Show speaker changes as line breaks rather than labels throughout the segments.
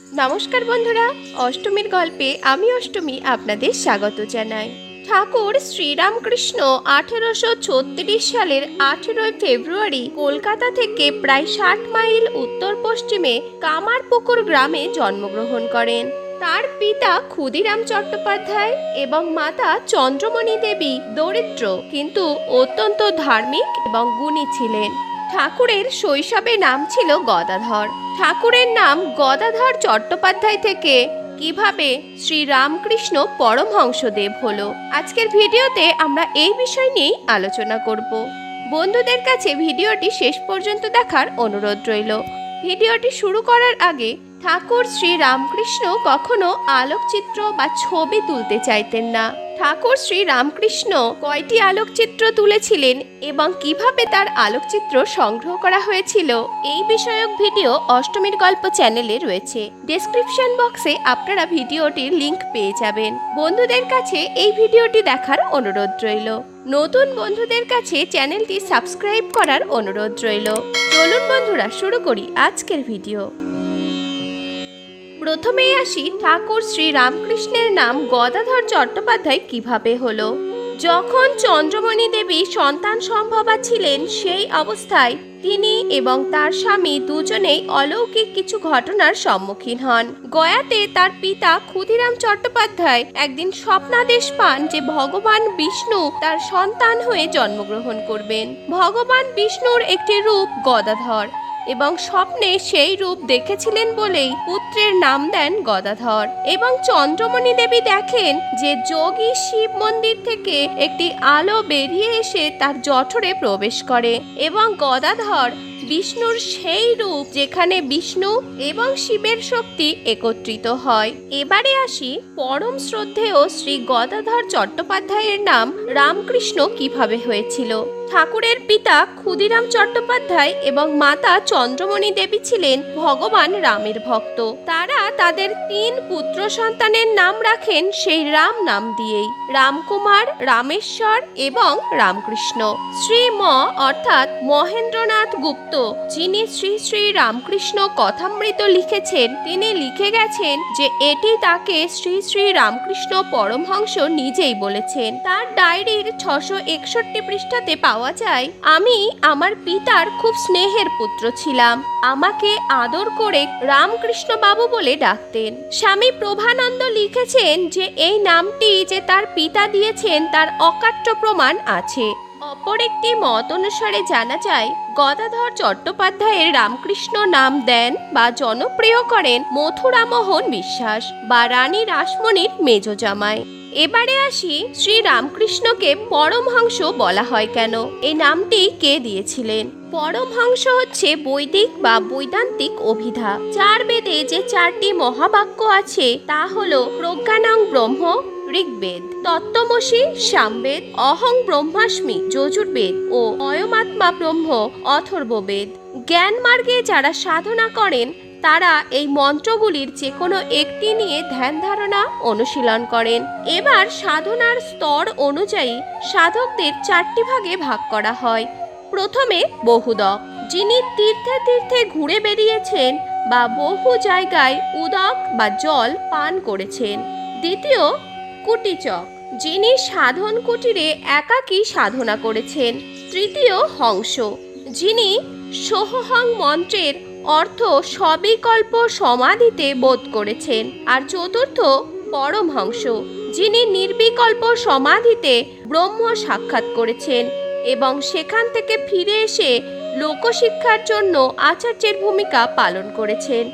নমস্কার বন্ধুরা, অষ্টমীর গল্পে আমি অষ্টমী আপনাদের স্বাগত জানাই। ঠাকুর শ্রীরামকৃষ্ণ আঠেরোশো ছত্রিশ সালের আঠেরোই ফেব্রুয়ারি কলকাতা থেকে প্রায় ষাট মাইল উত্তর পশ্চিমে কামারপুকুর গ্রামে জন্মগ্রহণ করেন। তার পিতা ক্ষুদিরাম চট্টোপাধ্যায় এবং মাতা চন্দ্রমণি দেবী দরিদ্র, কিন্তু অত্যন্ত ধার্মিক এবং গুণী ছিলেন। ঠাকুরের শৈশবে নাম ছিল গদাধর। ঠাকুরের নাম গদাধর চট্টোপাধ্যায় থেকে কীভাবে শ্রী রামকৃষ্ণ পরমহংসদেব হলো। আজকের ভিডিওতে আমরা এই বিষয় নিয়েই আলোচনা করব। বন্ধুদের কাছে ভিডিওটি শেষ পর্যন্ত দেখার অনুরোধ রইল। ভিডিওটি শুরু করার আগে ঠাকুর শ্রী রামকৃষ্ণ কখনো আলোকচিত্র বা ছবি তুলতে চাইতেন না। ঠাকুর শ্রী রামকৃষ্ণ কয়টি আলোকচিত্র তুলেছিলেন এবং কীভাবে তার আলোকচিত্র সংগ্রহ করা হয়েছিল, এই বিষয়ক ভিডিও অষ্টমীর গল্প চ্যানেলে রয়েছে। ডেসক্রিপশন বক্সে আপনারা ভিডিওটির লিংক পেয়ে যাবেন। বন্ধুদের কাছে এই ভিডিওটি দেখার অনুরোধ রইল। নতুন বন্ধুদের কাছে চ্যানেলটি সাবস্ক্রাইব করার অনুরোধ রইল। চলুন বন্ধুরা, শুরু করি আজকের ভিডিও। প্রথমেই আসি ঠাকুর শ্রী রামকৃষ্ণের নাম গদাধর চট্টোপাধ্যায় কীভাবে হলো। যখন চন্দ্রমণি দেবী সন্তান সম্ভবা ছিলেন, সেই অবস্থায় তিনি এবং তার স্বামী দুজনেই অলৌকিক কিছু ঘটনার সম্মুখীন হন। গয়াতে তার পিতা ক্ষুদিরাম চট্টোপাধ্যায় একদিন স্বপ্নাদেশ পান যে ভগবান বিষ্ণু তার সন্তান হয়ে জন্মগ্রহণ করবেন। ভগবান বিষ্ণুর একটি রূপ গদাধর। এবং স্বপ্নে সেই রূপ দেখেছিলেন বলেই পুত্রের নাম দেন গদাধর। এবং চন্দ্রমণি দেবী দেখেন যে যোগী শিব মন্দির থেকে একটি আলো বেরিয়ে এসে তার জঠরে প্রবেশ করে এবং গদাধর বিষ্ণুর সেই রূপ যেখানে বিষ্ণু এবং শিবের শক্তি একত্রিত হয়। এবারে আসি পরম শ্রদ্ধেয় শ্রী গদাধর চট্টোপাধ্যায়ের নাম রামকৃষ্ণ কীভাবে হয়েছিল? ঠাকুরের পিতা ক্ষুদিরাম চট্টোপাধ্যায় এবং মাতা চন্দ্রমণি দেবী ছিলেন ভগবান রামের ভক্ত। তারা তাদের তিন পুত্র সন্তানের নাম রাখেন সেই রাম নাম দিয়েই। রামকুমার, রামেশ্বর এবং রামকৃষ্ণ। শ্রী ম অর্থাৎ মহেন্দ্রনাথ গুপ্ত, যিনি শ্রী শ্রী রামকৃষ্ণ কথামৃত লিখেছেন, তিনি লিখে গেছেন যে এটি তাকে শ্রী শ্রী রামকৃষ্ণ পরমহংস নিজেই বলেছেন। তার ডায়েরির ছশো একষট্টি পৃষ্ঠাতে পাওয়া যায়, আমি আমার পিতার খুব স্নেহের পুত্র ছিলাম। আমাকে আদর করে রামকৃষ্ণ বাবু বলে ডাকতেন। স্বামী প্রভানন্দ লিখেছেন যে, এই নামটি যে তার পিতা দিয়েছেন, তার অকাট্য প্রমাণ আছে। অপর একটি মত অনুসারে জানা যায়, গদাধর চট্টোপাধ্যায়ের রামকৃষ্ণ নাম দেন বা জনপ্রিয় করেন মথুরামোহন বিশ্বাস বা রানী রাসমণির মেজ জামাই এবারে আসি শ্রী রামকৃষ্ণকে পরমহংস বলা হয় কেন? এই নামটি কে দিয়েছিলেন? পরমহংস হচ্ছে বৈদিক বা বৈদান্তিক অভিধা। চার বেদে যে চারটি মহাবাক্য আছে, তা হল প্রজ্ঞানাং ব্রহ্ম, ঋগ্বেদ, তত্ত্বমসি, সামবেদ, অহং ব্রহ্মাস্মি, যজুর্বেদ ও অয়মাত্মা ব্রহ্ম, অথর্ববেদ। জ্ঞান মার্গে যারা সাধনা করেন তারা এই মন্ত্রগুলির যে কোনো একটি নিয়ে ধ্যান ধারণা অনুশীলন করেন। এবার সাধনার স্তর অনুযায়ী সাধকদের চারটি ভাগে ভাগ করা হয়। প্রথমে বহুদক, যিনি তীর্থে তীর্থে ঘুরে বেরিয়েছেন বা বহু জায়গায় উদক বা জল পান করেছেন। দ্বিতীয়, কুটিচক, যিনি সাধন কুটিরে একাকী সাধনা করেছেন। তৃতীয়, হংস, যিনি সোহহং মন্ত্রের অর্থ সবিকল্প সমাধিতে বোধ করেছেন। আর চতুর্থ পরমহংস, যিনি নির্বিকল্প সমাধিতে ব্রহ্ম সাক্ষাৎ করেছেন এবং সেখান থেকে ফিরে এসে লোকশিক্ষার জন্য আচার্যের ভূমিকা পালন করেছেন।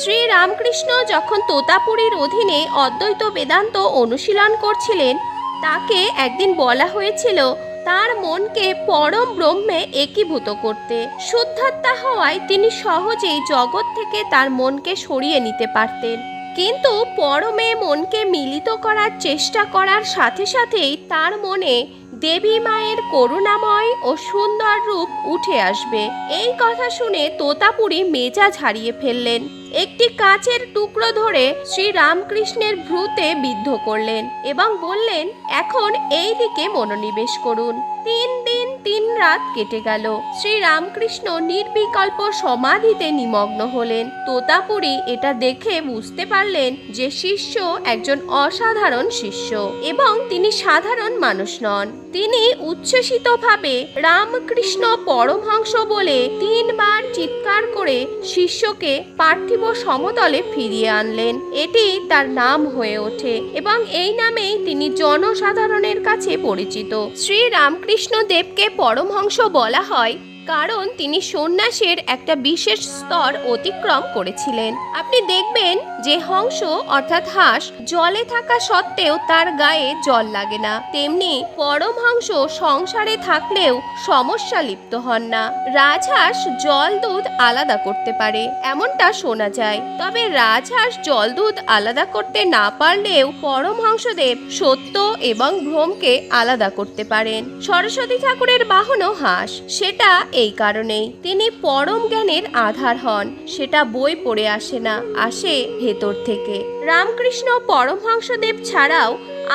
শ্রী রামকৃষ্ণ যখন তোতাপুরীর অধীনে অদ্বৈত বেদান্ত অনুশীলন করছিলেন, তাকে একদিন বলা হয়েছিল তার মনকে পরম ব্রহ্মে একীভূত করতে। শুদ্ধাত্মা হওয়ায় তিনি সহজেই জগৎ থেকে তার মনকে সরিয়ে নিতে পারতেন। কিন্তু পরমে মনকে মিলিত করার চেষ্টা করার সাথে সাথেই তার মনে দেবী মায়ের করুণাময় ও সুন্দর রূপ উঠে আসবে। এই কথা শুনে তোতাপুরি মেজাজ হারিয়ে ফেললেন। একটি কাচের টুকরো ধরে শ্রী রামকৃষ্ণের ভ্রুতে বিদ্ধ করলেন এবং বললেন, এখন এই দিকে মনোনিবেশ করুন। তিন দিন তিন রাত কেটে গেল। শ্রী রামকৃষ্ণ নির্বিকল্প সমাধিতে নিমগ্ন হলেন। তোতাপুরি এটা দেখে বুঝতে পারলেন যে শিষ্য একজন অসাধারণ শিষ্য এবং তিনি সাধারণ মানুষ নন। তিনি উচ্ছ্বসিতভাবে রামকৃষ্ণ পরমহংস বলে তিনবার চিৎকার করে শিষ্যকে পার্থিব সমতলে ফিরিয়ে আনলেন। এটি তার নাম হয়ে ওঠে এবং এই নামেই তিনি জনসাধারণের কাছে পরিচিত। শ্রী রামকৃষ্ণ দেবকে পরমহংস বলা হয়। কারণ তিনি সন্ন্যাসের একটা বিশেষ স্তর অতিক্রম করেছিলেন। আপনি দেখবেন যে হংস অর্থাৎ হাঁস জলে থাকা সত্ত্বেও তার গায়ে জল লাগে না। তেমনি পরমহংস সংসারে থাকলেও সমস্যা লিপ্ত হন না। রাজহাঁস জল দুধ আলাদা করতে পারে, এমনটা শোনা যায়। তবে রাজহাঁস জল দুধ আলাদা করতে না পারলেও পরমহংসদেব সত্য এবং ভ্রমকে আলাদা করতে পারেন। সরস্বতী ঠাকুরের বাহনও হাঁস। সেটা এই কারণেই তিনি পরম জ্ঞানের আধার হন। সেটা বই পড়ে আসে না, আসে ভেতর থেকে। রামকৃষ্ণ পরমহংসদেব ছাড়াও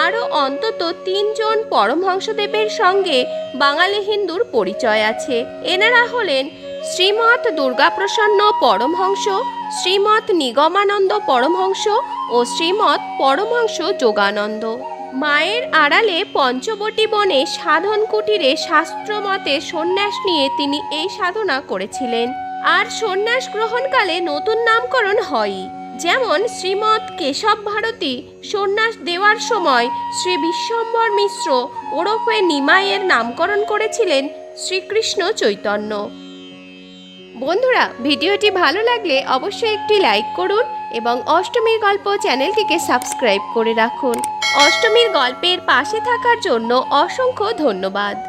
আরও অন্তত তিনজন পরমহংসদেবের সঙ্গে বাঙালি হিন্দুর পরিচয় আছে। এনারা হলেন শ্রীমৎ দুর্গাপ্রসন্ন পরমহংস, শ্রীমৎ নিগমানন্দ পরমহংস ও শ্রীমৎ পরমহংস যোগানন্দ। মায়ের আড়ালে পঞ্চবটী বনে সাধন কুটিরে শাস্ত্রমতে সন্ন্যাস নিয়ে তিনি এই সাধনা করেছিলেন। আর সন্ন্যাস গ্রহণকালে নতুন নামকরণ হয়ই যেমন শ্রীমৎ কেশব ভারতী সন্ন্যাস দেওয়ার সময় শ্রী বিশ্বম্বর মিশ্র ওরফে নিমাইয়ের নামকরণ করেছিলেন শ্রীকৃষ্ণ চৈতন্য। বন্ধুরা, ভিডিওটি ভালো লাগলে অবশ্যই একটি লাইক করুন এবং অষ্টমীর গল্প চ্যানেলটিকে সাবস্ক্রাইব করে রাখুন। অষ্টমীর গল্পের পাশে থাকার জন্য অসংখ্য ধন্যবাদ।